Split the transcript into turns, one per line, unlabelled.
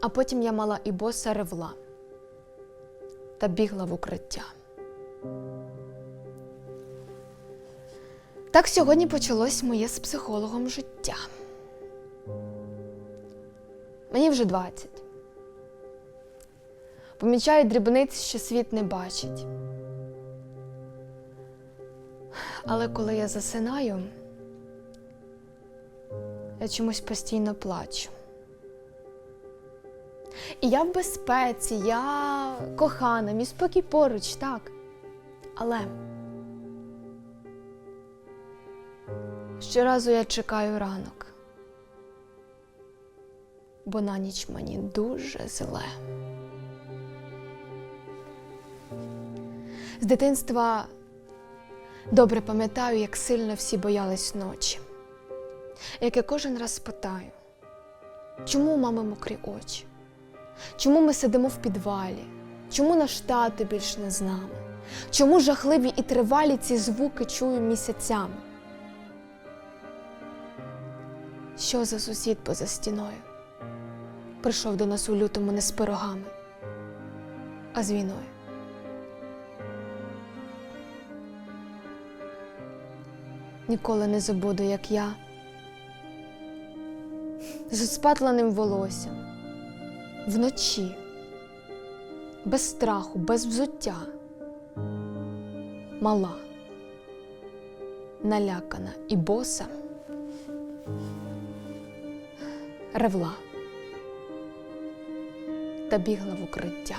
А потім я мала і боса ревла та бігла в укриття. Так сьогодні почалось моє з психологом життя. Мені вже 20. Помічаю дрібниць, що світ не бачить. Але коли я засинаю, я чомусь постійно плачу. І я в безпеці, я кохана, мій спокій поруч, так. Але щоразу я чекаю ранок, бо на ніч мені дуже зле. З дитинства добре пам'ятаю, як сильно всі боялись ночі. Як я кожен раз питаю, чому у мами мокрі очі? Чому ми сидимо в підвалі? Чому наш тато більш не з нами? Чому жахливі і тривалі ці звуки чую місяцями? Що за сусід поза стіною? Прийшов до нас у лютому не з пирогами, а з війною. Ніколи не забуду, як я з спатленим волоссям вночі, без страху, без взуття, мала, налякана і боса, ревла та бігла в укриття.